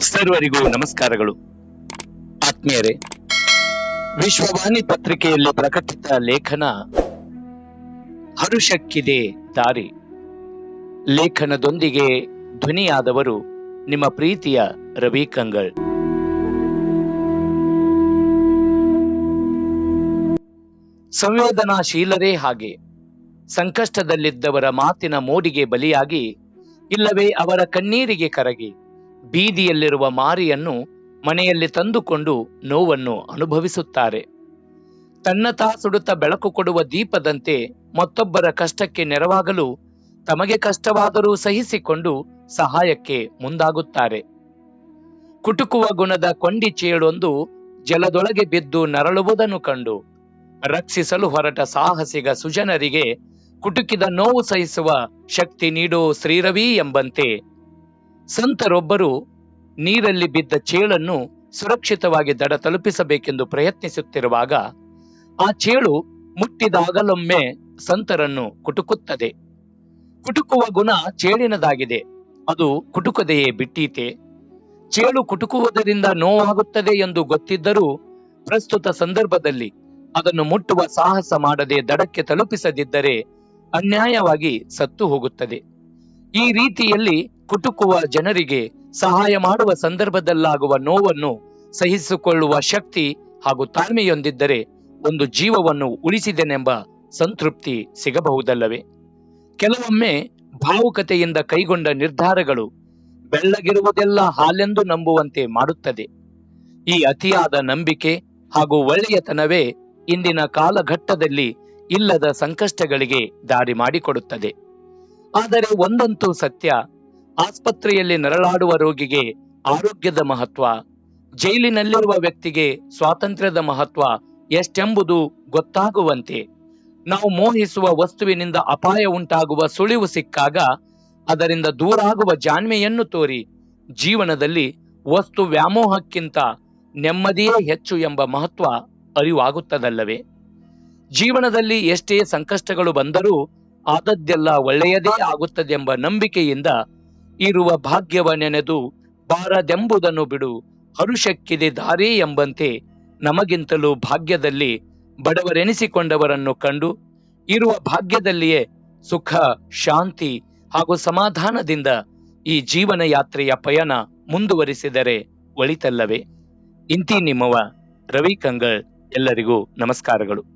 ಸರ್ವರಿಗೂ ನಮಸ್ಕಾರಗಳು. ಆತ್ಮೀಯರೇ, ವಿಶ್ವವಾಣಿ ಪತ್ರಿಕೆಯಲ್ಲಿ ಪ್ರಕಟಿತ ಲೇಖನ ಹರುಷಕ್ಕಿದೆ ದಾರಿ. ಲೇಖನದೊಂದಿಗೆ ಧ್ವನಿಯಾದವರು ನಿಮ್ಮ ಪ್ರೀತಿಯ ರವಿ ಕಂಗಳ್ ಸಂವೇದನಾಶೀಲರೇ ಹಾಗೆ, ಸಂಕಷ್ಟದಲ್ಲಿದ್ದವರ ಮಾತಿನ ಮೋಡಿಗೆ ಬಲಿಯಾಗಿ, ಇಲ್ಲವೇ ಅವರ ಕಣ್ಣೀರಿಗೆ ಕರಗಿ ಬೀದಿಯಲ್ಲಿರುವ ಮಾರಿಯನ್ನು ಮನೆಯಲ್ಲಿ ತಂದುಕೊಂಡು ನೋವನ್ನು ಅನುಭವಿಸುತ್ತಾರೆ. ತನ್ನತಾ ಸುಡುತ್ತ ಬೆಳಕು ಕೊಡುವ ದೀಪದಂತೆ ಮತ್ತೊಬ್ಬರ ಕಷ್ಟಕ್ಕೆ ನೆರವಾಗಲು ತಮಗೆ ಕಷ್ಟವಾದರೂ ಸಹಿಸಿಕೊಂಡು ಸಹಾಯಕ್ಕೆ ಮುಂದಾಗುತ್ತಾರೆ. ಕುಟುಕುವ ಗುಣದ ಕೊಂಡಿ ಚೇಳೊಂದು ಜಲದೊಳಗೆ ಬಿದ್ದು ನರಳುವುದನ್ನು ಕಂಡು ರಕ್ಷಿಸಲು ಹೊರಟ ಸಾಹಸಿಗ ಸುಜನರಿಗೆ ಕುಟುಕಿದ ನೋವು ಸಹಿಸುವ ಶಕ್ತಿ ನೀಡೋ ಶ್ರೀರವಿ ಎಂಬಂತೆ ಸಂತರೊಬ್ಬರು ನೀರಲ್ಲಿ ಬಿದ್ದ ಚೇಳನ್ನು ಸುರಕ್ಷಿತವಾಗಿ ದಡ ತಲುಪಿಸಬೇಕೆಂದು ಪ್ರಯತ್ನಿಸುತ್ತಿರುವಾಗ ಆ ಚೇಳು ಮುಟ್ಟಿದಾಗಲೊಮ್ಮೆ ಸಂತರನ್ನು ಕುಟುಕುತ್ತದೆ. ಕುಟುಕುವ ಗುಣ ಚೇಳಿನದಾಗಿದೆ. ಅದು ಕುಟುಕದೆಯೇ ಬಿಟ್ಟೀತೆ. ಚೇಳು ಕುಟುಕುವುದರಿಂದ ನೋವಾಗುತ್ತದೆ ಎಂದು ಗೊತ್ತಿದ್ದರೂ ಪ್ರಸ್ತುತ ಸಂದರ್ಭದಲ್ಲಿ ಅದನ್ನು ಮುಟ್ಟುವ ಸಾಹಸ ಮಾಡದೆ ದಡಕ್ಕೆ ತಲುಪಿಸದಿದ್ದರೆ ಅನ್ಯಾಯವಾಗಿ ಸತ್ತು ಹೋಗುತ್ತದೆ. ಈ ರೀತಿಯಲ್ಲಿ ಕುಟುಕುವ ಜನರಿಗೆ ಸಹಾಯ ಮಾಡುವ ಸಂದರ್ಭದಲ್ಲಾಗುವ ನೋವನ್ನು ಸಹಿಸಿಕೊಳ್ಳುವ ಶಕ್ತಿ ಹಾಗೂ ತಾಳ್ಮೆಯೊಂದಿದ್ದರೆ ಒಂದು ಜೀವವನ್ನು ಉಳಿಸಿದೆನೆಂಬ ಸಂತೃಪ್ತಿ ಸಿಗಬಹುದಲ್ಲವೇ? ಕೆಲವೊಮ್ಮೆ ಭಾವುಕತೆಯಿಂದ ಕೈಗೊಂಡ ನಿರ್ಧಾರಗಳು ಬೆಳ್ಳಗಿರುವುದೆಲ್ಲ ಹಾಲೆಂದು ನಂಬುವಂತೆ ಮಾಡುತ್ತದೆ. ಈ ಅತಿಯಾದ ನಂಬಿಕೆ ಹಾಗೂ ಒಳ್ಳೆಯತನವೇ ಇಂದಿನ ಕಾಲಘಟ್ಟದಲ್ಲಿ ಇಲ್ಲದ ಸಂಕಷ್ಟಗಳಿಗೆ ದಾರಿ ಮಾಡಿಕೊಡುತ್ತದೆ. ಆದರೆ ಒಂದಂತೂ ಸತ್ಯ ಆಸ್ಪತ್ರೆಯಲ್ಲಿ ನರಳಾಡುವ ರೋಗಿಗೆ ಆರೋಗ್ಯದ ಮಹತ್ವ, ಜೈಲಿನಲ್ಲಿರುವ ವ್ಯಕ್ತಿಗೆ ಸ್ವಾತಂತ್ರ್ಯದ ಮಹತ್ವ ಎಷ್ಟೆಂಬುದು ಗೊತ್ತಾಗುವಂತೆ. ನಾವು ಮೋಹಿಸುವ ವಸ್ತುವಿನಿಂದ ಅಪಾಯ ಉಂಟಾಗುವ ಸುಳಿವು ಸಿಕ್ಕಾಗ ಅದರಿಂದ ದೂರಾಗುವ ಜಾಣ್ಮೆಯನ್ನು ತೋರಿ ಜೀವನದಲ್ಲಿ ವಸ್ತು ವ್ಯಾಮೋಹಕ್ಕಿಂತ ನೆಮ್ಮದಿಯೇ ಹೆಚ್ಚು ಎಂಬ ಮಹತ್ವ ಅರಿವಾಗುತ್ತದಲ್ಲವೇ? ಜೀವನದಲ್ಲಿ ಎಷ್ಟೇ ಸಂಕಷ್ಟಗಳು ಬಂದರೂ ಆದದ್ದೆಲ್ಲ ಒಳ್ಳೆಯದೇ ಆಗುತ್ತದೆಂಬ ನಂಬಿಕೆಯಿಂದ ಇರುವ ಭಾಗ್ಯವ ನೆನೆದು ಬಾರದೆಂಬುದನ್ನು ಬಿಡು. ಹರುಷಕ್ಕಿದೆ ದಾರಿ ಎಂಬಂತೆ ನಮಗಿಂತಲೂ ಭಾಗ್ಯದಲ್ಲಿ ಬಡವರೆನಿಸಿಕೊಂಡವರನ್ನು ಕಂಡು ಇರುವ ಭಾಗ್ಯದಲ್ಲಿಯೇ ಸುಖ, ಶಾಂತಿ ಹಾಗೂ ಸಮಾಧಾನದಿಂದ ಈ ಜೀವನ ಯಾತ್ರೆಯ ಪಯಣ ಮುಂದುವರಿಸಿದರೆ ಒಳಿತಲ್ಲವೇ? ಇಂತಿ ನಿಮ್ಮವ ರವಿ ಕಂಗಳ್ ಎಲ್ಲರಿಗೂ ನಮಸ್ಕಾರಗಳು.